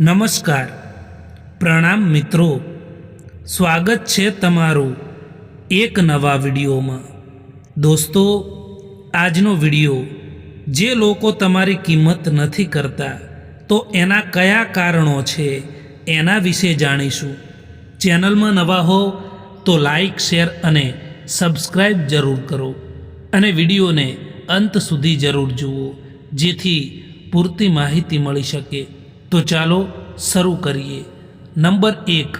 નમસ્કાર. પ્રણામ મિત્રો. સ્વાગત છે તમારું એક નવા વિડીયોમાં. દોસ્તો, આજનો વીડિયો, જે લોકો તમારી કિંમત નથી કરતા, તો એના કયા કારણો છે, એના વિશે જાણીશું. ચેનલમાં નવા હો, તો લાઈક, શેર અને સબસ્ક્રાઈબ જરૂર કરો. અને વિડીયોને અંત સુધી જરૂર જુઓ, જેથી પૂરતી માહિતી મળી શકે. તો ચાલો શરૂ કરીએ. નંબર એક,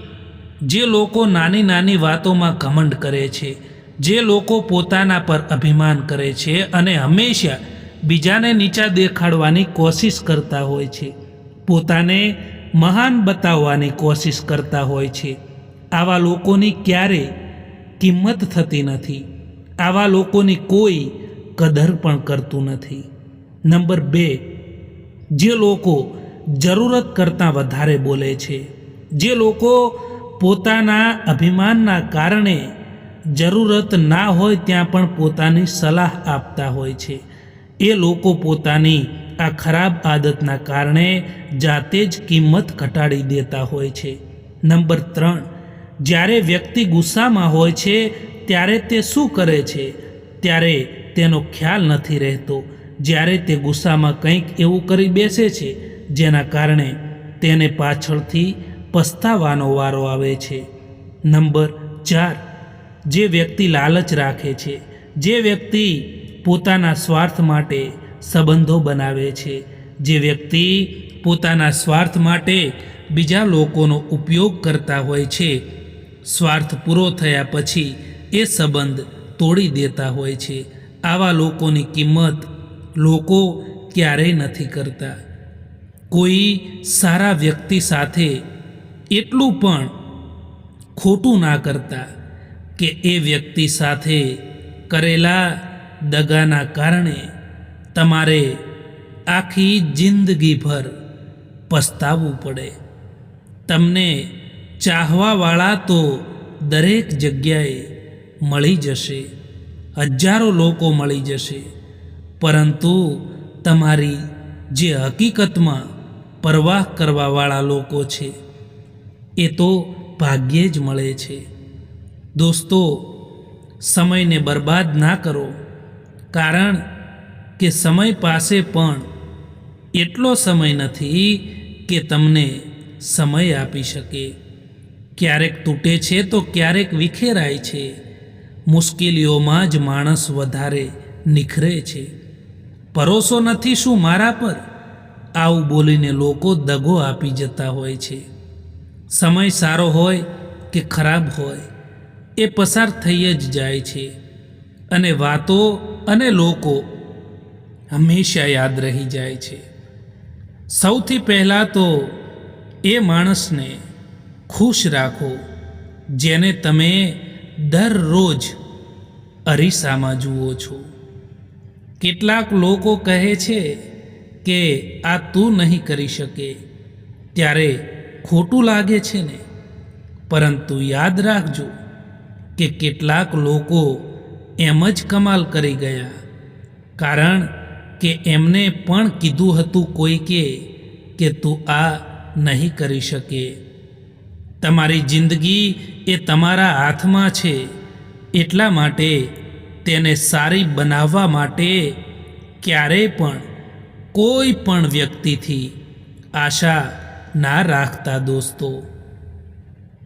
જે લોકો નાની નાની વાતોમાં ઘમંડ કરે છે, જે લોકો પોતાના પર અભિમાન કરે છે અને હંમેશા બીજાને નીચા દેખાડવાની કોશિશ કરતા હોય છે. પોતાને મહાન બતાવવાની કોશિશ કરતા હોય છે. આવા લોકોની ક્યારે કિંમત થતી નથી. આવા લોકોની કોઈ કદર પણ કરતું નથી. નંબર બે, જે લોકો જરૂરત કરતાં વધારે બોલે છે. જે લોકો પોતાના અભિમાનના કારણે જરૂરત ના હોય ત્યાં પણ પોતાની સલાહ આપતા હોય છે. એ લોકો પોતાની આ ખરાબ આદતના કારણે જાતે જ કિંમત ઘટાડી દેતા હોય છે. નંબર ત્રણ, જ્યારે વ્યક્તિ ગુસ્સામાં હોય છે, ત્યારે તે શું કરે છે? ત્યારે તેનો ખ્યાલ નથી રહેતો. જ્યારે તે ગુસ્સામાં કંઈક એવું કરી બેસે છે જેના કારણે તેને પાછળથી પસ્તાવાનો વારો આવે છે. નંબર ચાર, જે વ્યક્તિ લાલચ રાખે છે, જે વ્યક્તિ પોતાના સ્વાર્થ માટે સંબંધો બનાવે છે, જે વ્યક્તિ પોતાના સ્વાર્થ માટે બીજા લોકોનો ઉપયોગ કરતા હોય છે, સ્વાર્થ પૂરો થયા પછી એ સંબંધ તોડી દેતા હોય છે. આવા લોકોની કિંમત લોકો ક્યારેય નથી કરતા. કોઈ સારા વ્યક્તિ સાથે એટલું પણ ખોટું ના કરતા કે એ વ્યક્તિ સાથે કરેલા દગાના કારણે તમારે આખી જિંદગીભર પસ્તાવવું પડે. તમને ચાહવાવાળા તો દરેક જગ્યાએ મળી જશે, હજારો લોકો મળી જશે, પરંતુ તમારી જે હકીકતમાં પરવાહ કરવાવાળા લોકો છે. એ તો ભાગ્યે જ મળે છે. દોસ્તો, સમયને બરબાદ ના કરો. કારણ કે સમય પાસે પણ એટલો સમય નથી કે તમને સમય આપી શકે. ક્યારેક તૂટે છે તો ક્યારેક વિખેરાય છે. મુશ્કેલીઓમાં જ માણસ વધારે નિખરે છે. ભરોસો નથી શું મારા પર? આવું બોલીને લોકો દગો આપી જતા હોય છે. સમય સારો હોય કે ખરાબ હોય, એ પસાર થઈ જ જાય છે. અને વાતો અને લોકો હંમેશા યાદ રહી જાય છે. સૌથી પહેલાં તો એ માણસને ખુશ રાખો, જેને તમે દરરોજ અરીસામાં જુઓ છો. કેટલાક લોકો કહે છે કે આ તું નહીં કરી શકે. ત્યારે ખોટું લાગે છે ને. પરંતુ યાદ રાખજો કે કેટલાક લોકો એમ જ કમાલ કરી ગયા. કારણ કે એમને પણ કીધું હતું કોઈકે કે તું આ નહીં કરી શકે. તમારી જિંદગી એ તમારા હાથમાં છે. એટલા માટે તેને સારી બનાવવા માટે ક્યારેય પણ કોઈ પણ વ્યક્તિથી આશા ના રાખતા દોસ્તો.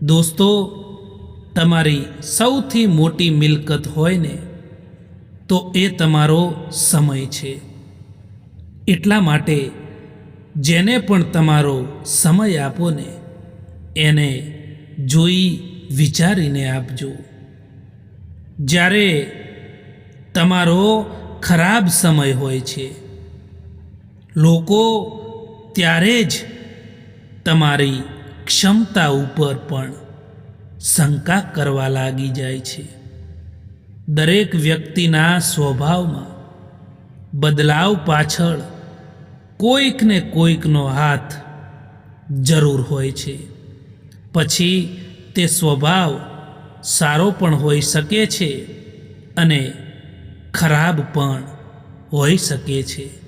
દોસ્તો, તમારી સૌથી મોટી મિલકત હોય ને, તો એ તમારો સમય છે. એટલા માટે જેને પણ તમારો સમય આપો ને, એને જોઈ વિચારીને આપજો. જ્યારે તમારો ખરાબ સમય હોય છે લોકો ત્યારે જ તમારી ક્ષમતા ઉપર પણ શંકા કરવા લાગી જાય છે. દરેક વ્યક્તિના સ્વભાવમાં બદલાવ પાછળ કોઈકને કોઈકનો હાથ જરૂર હોય છે. પછી તે સ્વભાવ સારો પણ હોઈ શકે છે અને ખરાબ પણ હોઈ શકે છે.